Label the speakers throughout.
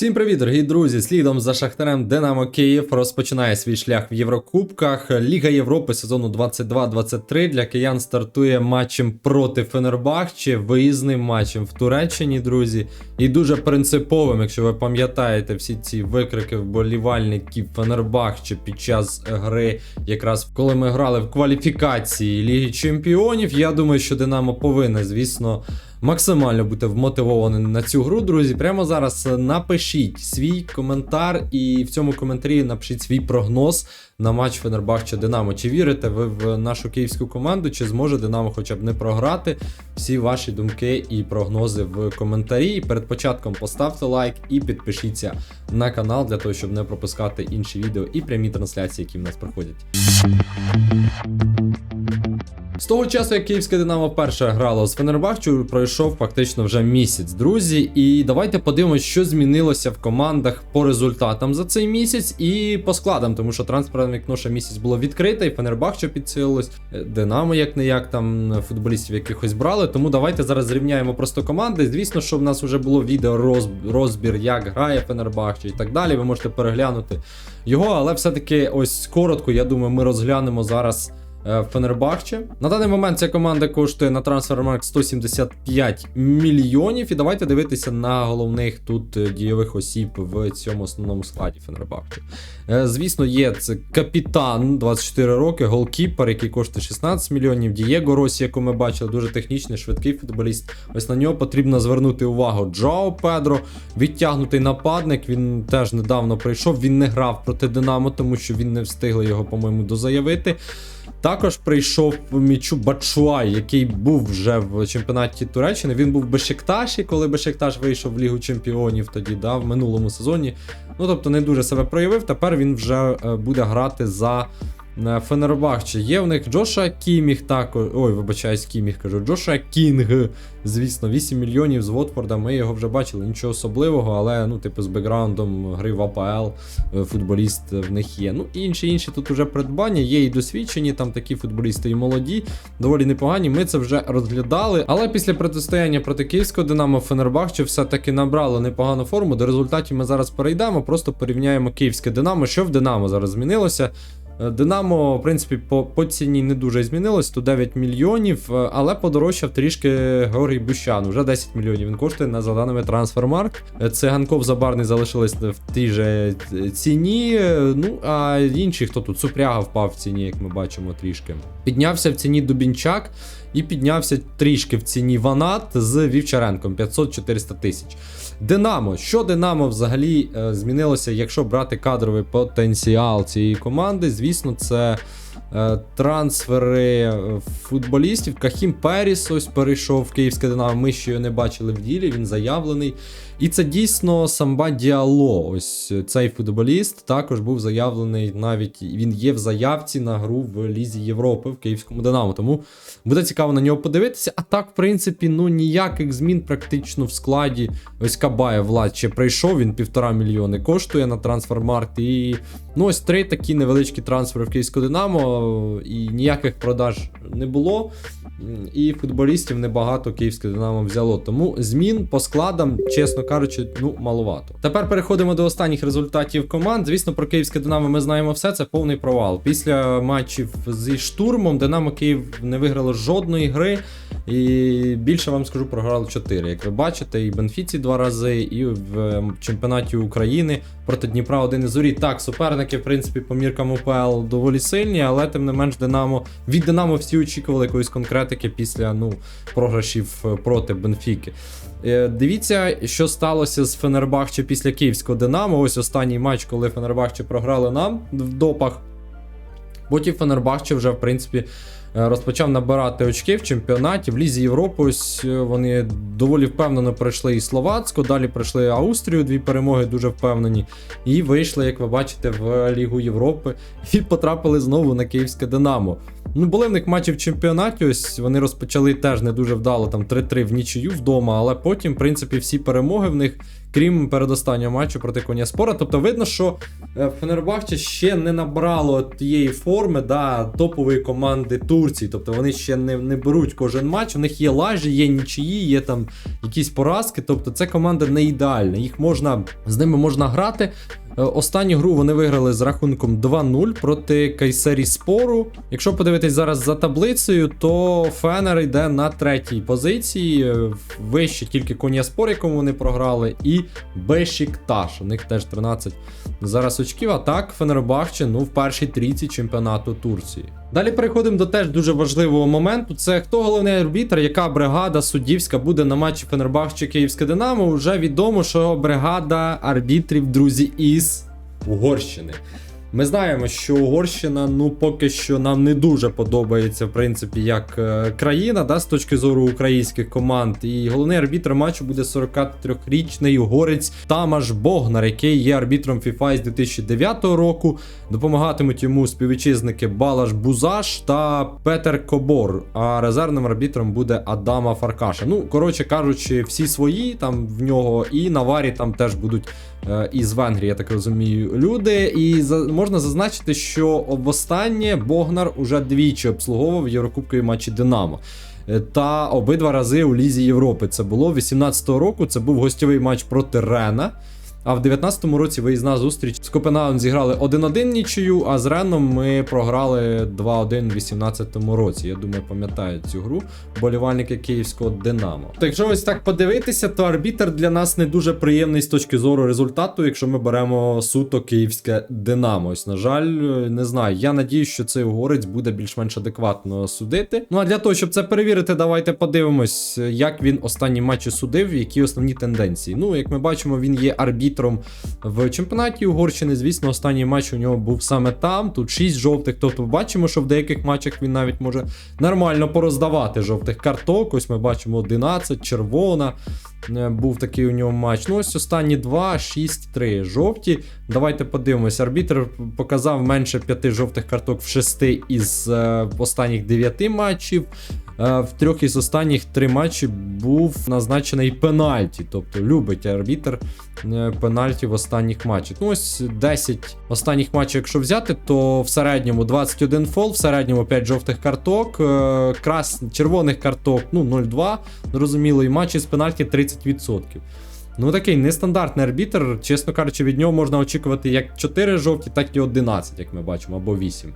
Speaker 1: Всім привіт, дорогі друзі! Слідом за Шахтарем Динамо Київ розпочинає свій шлях в Єврокубках. Ліга Європи сезону 22-23 для киян стартує матчем проти Фенербахче, виїзним матчем в Туреччині, друзі. І дуже принциповим, якщо ви пам'ятаєте всі ці викрики вболівальників Фенербахче під час гри, якраз коли ми грали в кваліфікації Ліги Чемпіонів. Я думаю, що Динамо повинна, звісно максимально бути вмотивований на цю гру, друзі. Прямо зараз напишіть свій коментар, і в цьому коментарі напишіть свій прогноз на матч Фенербахче Динамо. Чи вірите ви в нашу київську команду, чи зможе Динамо хоча б не програти? Всі ваші думки і прогнози в коментарі. Перед початком поставте лайк і підпишіться на канал для того, щоб не пропускати інші відео і прямі трансляції, які в нас проходять. З того часу, як київське Динамо вперше грало з Фенербахчою, пройшов фактично вже місяць, друзі. І давайте подивимося, що змінилося в командах по результатам за цей місяць і по складам, тому що трансферне вікно ще місяць було відкрите, і Фенербахче підсилилось. Динамо, як не як там футболістів якихось брали. Тому давайте зараз зрівняємо просто команди. Звісно, що в нас вже було відео роз- розбір, як грає Фенербахче і так далі. Ви можете переглянути його, але все-таки ось коротко, я думаю, ми розглянемо зараз. Е, Фенербахче. На даний момент ця команда коштує на трансфермарк 175 мільйонів. І давайте дивитися на головних тут е, дійових осіб в цьому основному складі Фенербахче. Звісно, є це капітан 24 роки, голкіпер, який коштує 16 мільйонів. Дієго Росі, яку ми бачили, дуже технічний, швидкий футболіст. Ось на нього потрібно звернути увагу. Джао Педро, відтягнутий нападник. Він теж недавно прийшов. Він не грав проти Динамо, тому що він не встигли його, по-моєму, дозаявити. Також прийшов Мічу Бачуай, який був вже в чемпіонаті Туреччини. Він був в Бешикташі, коли Бешикташ вийшов в Лігу Чемпіонів тоді, да, в минулому сезоні. Ну тобто не дуже себе проявив. Тепер він вже е, буде грати за е, Фенербахче. Є в них Джоша Кіміх також. Ой, вибачаюсь, Кіміх кажу. Джоша Кінг. Звісно, 8 мільйонів з Вотфорда. Ми його вже бачили, нічого особливого, але ну, типу, з бекграундом гри в АПЛ е, футболіст в них є. Ну, інші інші тут уже придбання, є і досвідчені, там такі футболісти і молоді, доволі непогані. Ми це вже розглядали. Але після протистояння проти київського Динамо Фенербахче все-таки набрало непогану форму. До результатів ми зараз перейдемо, просто порівняємо київське Динамо. Що в Динамо зараз змінилося? Е, Динамо, в принципі, по, по ціні не дуже змінилось, 109 мільйонів, е, але подорожчав трішки Георгій Бущан. Вже 10 мільйонів він коштує на за даними Трансфермарк. Е, Циганков Забарний залишились в тій же ціні. Ну а інші, хто тут Супряга впав в ціні, як ми бачимо трішки. Піднявся в ціні Дубінчак і піднявся трішки в ціні Ванат з Вівчаренком 500-400 тисяч. Динамо. Що Динамо взагалі е, змінилося, якщо брати кадровий потенціал цієї команди? Звісно, це е, трансфери е, футболістів. Кахім Періс ось перейшов в Київське Динамо. Ми ще його не бачили в ділі, він заявлений. І це дійсно самба Діало. Ось цей футболіст також був заявлений навіть він є в заявці на гру в Лізі Європи в Київському Динамо. Тому буде цікаво на нього подивитися. А так, в принципі, ну ніяких змін практично в складі. Ось Кабаєв Влад ще прийшов, він півтора мільйони коштує на трансфермаркт. І ну ось три такі невеличкі трансфери в Київське Динамо, і ніяких продаж не було. І футболістів небагато київське Динамо взяло. Тому змін по складам, чесно кажучи, ну маловато. Тепер переходимо до останніх результатів команд. Звісно, про київське Динамо ми знаємо все. Це повний провал. Після матчів зі штурмом Динамо Київ не виграло жодної гри. І більше вам скажу, програли 4. Як ви бачите, і Бенфіці два рази, і в ем, чемпіонаті України проти Дніпра один із зорі. Так, суперники, в принципі, по міркам УПЛ доволі сильні, але тим не менш Динамо від Динамо всі очікували якоїсь конкретики після ну, програшів е, проти Бенфіки. Е, Дивіться, що сталося з Фенербахче після київського Динамо. Ось останній матч, коли Фенербахче програли нам в допах. Потім Фенербахче вже, в принципі, розпочав набирати очки в чемпіонаті. В Лізі Європи ось е, вони доволі впевнено пройшли і Словацьку, далі пройшли Австрію, дві перемоги дуже впевнені. І вийшли, як ви бачите, в Лігу Європи і потрапили знову на київське Динамо. Ну, були в них матчі в чемпіонаті. Ось вони розпочали теж не дуже вдало, там 3-3 в нічию вдома, але потім, в принципі, всі перемоги в них крім передостаннього матчу проти Конyaспора. Тобто видно, що е, Фенербахче ще не набрало тієї форми да, топової команди Турції. Тобто вони ще не, не беруть кожен матч. У них є лажі, є нічиї, є там якісь поразки. Тобто це команда не ідеальна. Їх можна з ними можна грати. Е, Останню гру вони виграли з рахунком 2-0 проти Кайсері Спору. Якщо подивитись зараз за таблицею, то Фенер йде на третій позиції. е, Вище тільки Конyaспор, якому вони програли, і Бешікташ. У них теж 13 зараз очків. А так Фенербахче ну, в першій трійці чемпіонату Турції. Далі переходимо до теж дуже важливого моменту. Це хто головний арбітр, яка бригада суддівська буде на матчі Фенербахче Київське Динамо. Уже відомо, що бригада арбітрів, друзі, із Угорщини. Ми знаємо, що Угорщина, ну поки що нам не дуже подобається, в принципі, як е, країна, да, з точки зору українських команд. І головний арбітр матчу буде 43-річний угорець Тамаш Богнар, який є арбітром FIFA з 2009 року. Допомагатимуть йому співвітчизники Балаш Бузаш та Петер Кобор. А резервним арбітром буде Адама Фаркаша. Ну, коротше кажучи, всі свої там в нього, і на варі там теж будуть із Венгрії, я так розумію, люди. І за, можна зазначити, що востаннє Богнар уже двічі обслуговував Єврокубкові матчі Динамо. Е, Та обидва рази у Лізі Європи це було 18-го року. Це був гостєвий матч проти Рена. А в 19-му році виїзна зустріч з Копенгагеном зіграли 1-1 нічию, а з Реном ми програли 2-1 в 18-му році. Я думаю, пам'ятають цю гру болівальники київського Динамо. Якщо ось так подивитися, то арбітр для нас не дуже приємний з точки зору результату, якщо ми беремо суто київське Динамо. Ось, на жаль, не знаю. Я надію, що цей угорець буде більш-менш адекватно судити. Ну а для того, щоб це перевірити, давайте подивимось, як він останні матчі судив, які основні тенденції. Ну, як ми бачимо, він є арбітром в чемпіонаті Угорщини. Звісно, останній матч у нього був саме там. Тут 6 жовтих. Тобто бачимо, що в деяких матчах він навіть може нормально пороздавати жовтих карток. Ось ми бачимо 11, червона. Е, Був такий у нього матч. Ну, ось останні 2, 6, 3 жовті. Давайте подивимось. Арбітр показав менше 5 жовтих карток в 6 із е, останніх 9 матчів. Е, в трьох із останніх 3 матчі був назначений пенальті. Тобто любить арбітр е, пенальті в останніх матчах. Ну, ось 10 останніх матчів, якщо взяти, то в середньому 21 фол, в середньому 5 жовтих карток, е, крас... червоних карток, ну 0,2. Зрозуміло, і матчі з пенальті 30%. Ну такий нестандартний арбітр, чесно кажучи, від нього можна очікувати як 4 жовті, так і 11, як ми бачимо, або 8.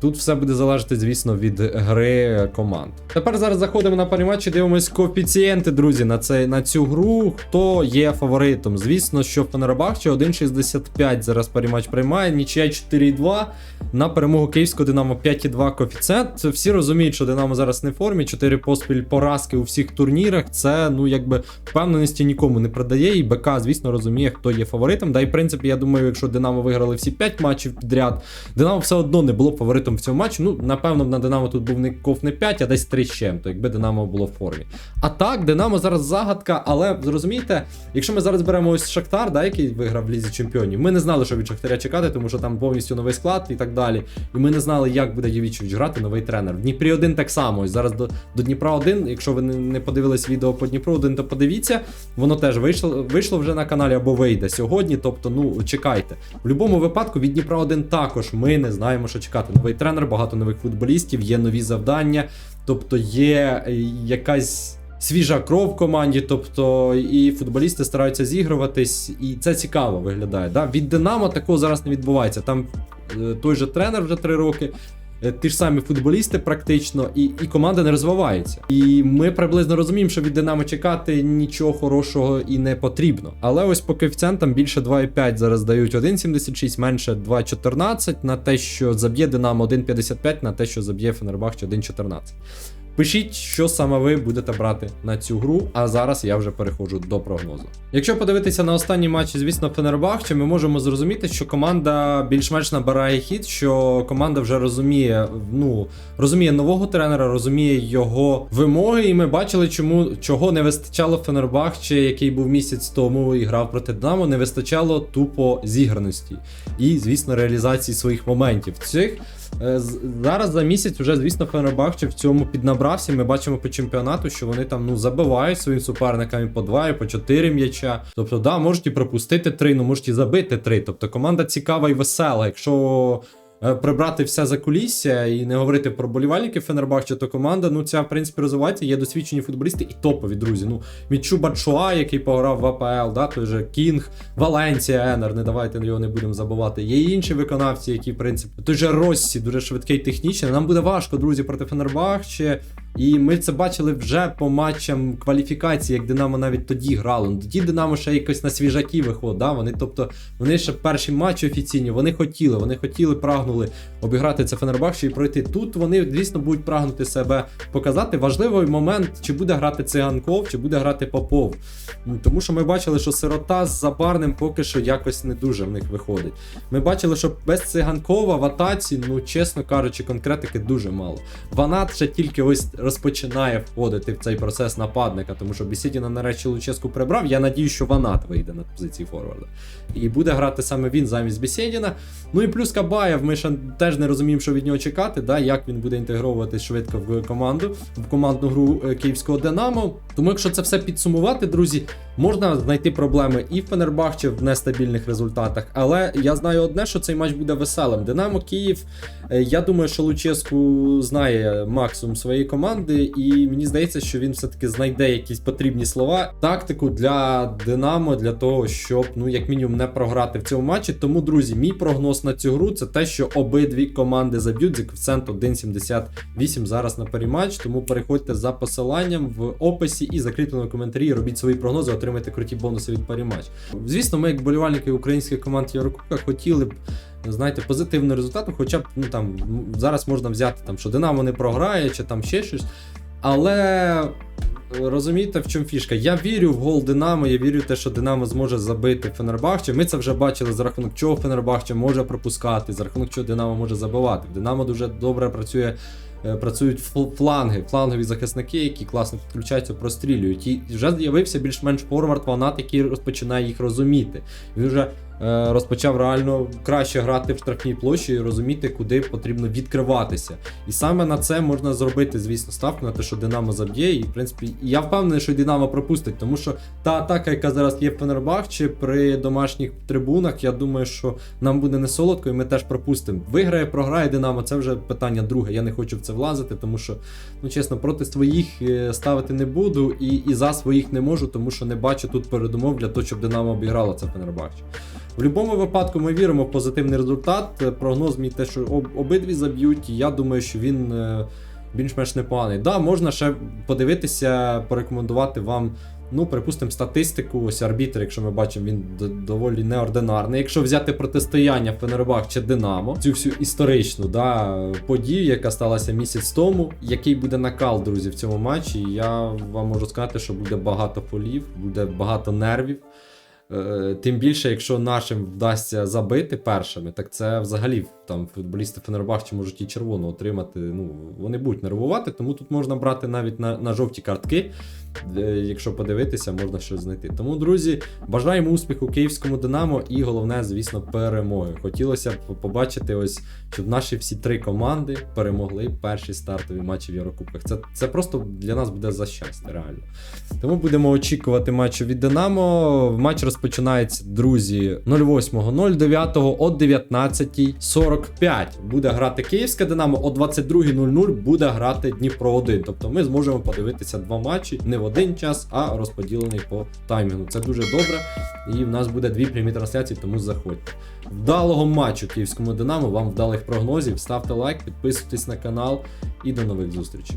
Speaker 1: Тут все буде залежати, звісно, від гри команд. Тепер зараз заходимо на парі матчі, дивимось коефіцієнти, друзі, на цей, на цю гру. Хто є фаворитом? Звісно, що Фенербахче 1,65 зараз парі матч приймає, нічия 4,2. На перемогу Київського Динамо 5,2 коефіцієнт. Всі розуміють, що Динамо зараз не в формі. 4 поспіль поразки у всіх турнірах. Це, ну, якби впевненості нікому не продає. І БК, звісно, розуміє, хто є фаворитом. Да, і в принципі, я думаю, якщо Динамо виграли всі 5 матчів підряд, Динамо все одно не було фаворитом в цьому матчі. Ну, напевно, на Динамо тут був не ков не 5, а десь 3 з чим-то, якби Динамо було в формі. А так, Динамо зараз загадка, але зрозумійте, якщо ми зараз беремо ось Шахтар, да, який виграв в Лізі Чемпіонів, ми не знали, що від Шахтаря чекати, тому що там повністю новий склад і так далі. І ми не знали, як буде Євічевич грати, новий тренер. В Дніпрі 1 так само. Ось зараз до, до Дніпра 1, якщо ви не подивились відео по Дніпру 1, то подивіться. Воно теж вийшло, вийшло вже на каналі або вийде сьогодні. Тобто, ну чекайте. В будь-якому випадку від Дніпра 1 також ми не знаємо, що чекати. Новий тренер, багато нових футболістів, є нові завдання, тобто є е, якась. Свіжа кров в команді, тобто і футболісти стараються зігруватись, і це цікаво виглядає. Да? Від Динамо такого зараз не відбувається. Там е, той же тренер вже три роки, ті ж самі футболісти практично, і, і команда не розвивається. І ми приблизно розуміємо, що від Динамо чекати нічого хорошого і не потрібно. Але ось по коефіцієнтам більше 2,5 зараз дають 1,76, менше 2,14 на те, що заб'є Динамо 1,55, на те, що заб'є Фенербахч 1,14. Пишіть, що саме ви будете брати на цю гру, а зараз я вже переходжу до прогнозу. Якщо подивитися на останні матчі, звісно, Фенербахче, ми можемо зрозуміти, що команда більш-менш набирає хід, що команда вже розуміє, ну розуміє нового тренера, розуміє його вимоги, і ми бачили, чому чого не вистачало Фенербахче, який був місяць тому і грав проти Динамо, не вистачало тупо зіграності і, звісно, реалізації своїх моментів. Цих Е, Зараз за місяць вже, звісно, Фенербахче в цьому піднабрав набрався. Ми бачимо по чемпіонату, що вони там ну забивають своїм суперникам і по два, і по чотири м'яча. Тобто, да, можуть і пропустити три, ну можуть і забити три. Тобто команда цікава і весела. Якщо прибрати все за кулісся і не говорити про болівальників Фенербахче, то команда, ну ця в принципі розвивається. Є досвідчені футболісти і топові друзі. Ну, Мічу Бачуа, який пограв в АПЛ, да, той же Кінг, Валенція, Енер, не давайте його не будемо забувати. Є інші виконавці, які, в принципі, той же Россі, дуже швидкий технічний. Нам буде важко, друзі, проти Фенербахче. І ми це бачили вже по матчам кваліфікації, як Динамо навіть тоді грало. Ну, Тоді Динамо ще якось на свіжаки виходить. Да? Вони, тобто, вони ще перші матчі офіційні, вони хотіли, вони хотіли, прагнули обіграти це Фенербахче і пройти. Тут вони, звісно, будуть прагнути себе показати. Важливий момент, чи буде грати циганков, чи буде грати Попов. Ну, Тому що ми бачили, що сирота з Забарним поки що якось не дуже в них виходить. Ми бачили, що без циганкова в атаці, ну чесно кажучи, конкретики дуже мало. Ванат ще тільки ось розпочинає входити в цей процес нападника, тому що Бісідіна нарешті Луческу прибрав. Я надію, що Ванат вийде на позиції форварда. І буде грати саме він замість Бісідіна. Ну і плюс Кабаєв, ми ще теж не розуміємо, що від нього чекати, да, як він буде інтегровуватись швидко в команду, в командну гру е, київського Динамо. Тому, якщо це все підсумувати, друзі, можна знайти проблеми і в Фенербахче в нестабільних результатах. Але я знаю одне, що цей матч буде веселим. Динамо Київ. е, Я думаю, що Луческу знає максимум своєї команди, і мені здається, що він все-таки знайде якісь потрібні слова, тактику для Динамо, для того, щоб ну як мінімум не програти в цьому матчі. Тому, друзі, мій прогноз на цю гру це те, що обидві команди заб'ють зі коефіцієнт 1,78 зараз на перематч. Тому переходьте за посиланням в описі і закріпленому коментарі. Робіть свої прогнози, отримайте круті бонуси від перематч. Звісно, ми, як болівальники українських команд в Єврокубках, хотіли б. Знаєте, позитивного результату, хоча б ну там зараз можна взяти там, що Динамо не програє, чи там ще щось. Але е, розумієте, в чому фішка? Я вірю в гол Динамо, я вірю в те, що Динамо зможе забити Фенербахче. Ми це вже бачили, за рахунок чого Фенербахче може пропускати, за рахунок чого Динамо може забивати. Динамо дуже добре працює. е, Працюють фланги, флангові захисники, які класно підключаються, прострілюють. І вже з'явився більш-менш форвард фанат, який розпочинає їх розуміти. Він вже розпочав реально краще грати в штрафній площі і розуміти, куди потрібно відкриватися. І саме на це можна зробити, звісно, ставку на те, що Динамо заб'є. І в принципі, я впевнений, що Динамо пропустить, тому що та атака, яка зараз є в Фенербахче при домашніх трибунах, я думаю, що нам буде не солодко, і ми теж пропустимо. Виграє, програє Динамо, це вже питання друге. Я не хочу в це влазити, тому що, ну чесно, проти своїх е, ставити не буду, і, і за своїх не можу, тому що не бачу тут передумов для того, щоб Динамо обіграло це Фенербахче. В будь-якому випадку ми віримо в позитивний результат. Прогноз мій те, що обидві заб'ють, я думаю, що він е, більш-менш непоганий. Да, можна ще подивитися, порекомендувати вам. Ну, припустимо, статистику, ось арбітр, якщо ми бачимо, він доволі неординарний. Якщо взяти протистояння Фенербах чи Динамо, цю всю історичну да, подію, яка сталася місяць тому, який буде накал, друзі, в цьому матчі, я вам можу сказати, що буде багато фолів, буде багато нервів. Е, Тим більше, якщо нашим вдасться забити першими, так це взагалі там футболісти Фенербахче можуть і червону отримати. Ну, вони будуть нервувати, тому тут можна брати навіть на, на жовті картки. Е, Якщо подивитися, можна щось знайти. Тому, друзі, бажаємо успіху київському Динамо і головне, звісно, перемоги. Хотілося б побачити, ось, щоб наші всі три команди перемогли перші стартові матчі в Єврокубках. Це, це просто для нас буде за щастя, реально. Тому будемо очікувати матчу від Динамо. Матч розпочинається, друзі, 08.09 о 19.45. Буде грати Київське Динамо, о 22.00 буде грати Дніпро 1. Тобто ми зможемо подивитися два матчі не в один час, а розподілений по таймінгу. Це дуже добре. І в нас буде дві прямі трансляції, тому заходьте. Вдалого матчу Київському Динамо, вам вдалих прогнозів. Ставте лайк, підписуйтесь на канал і до нових зустрічей.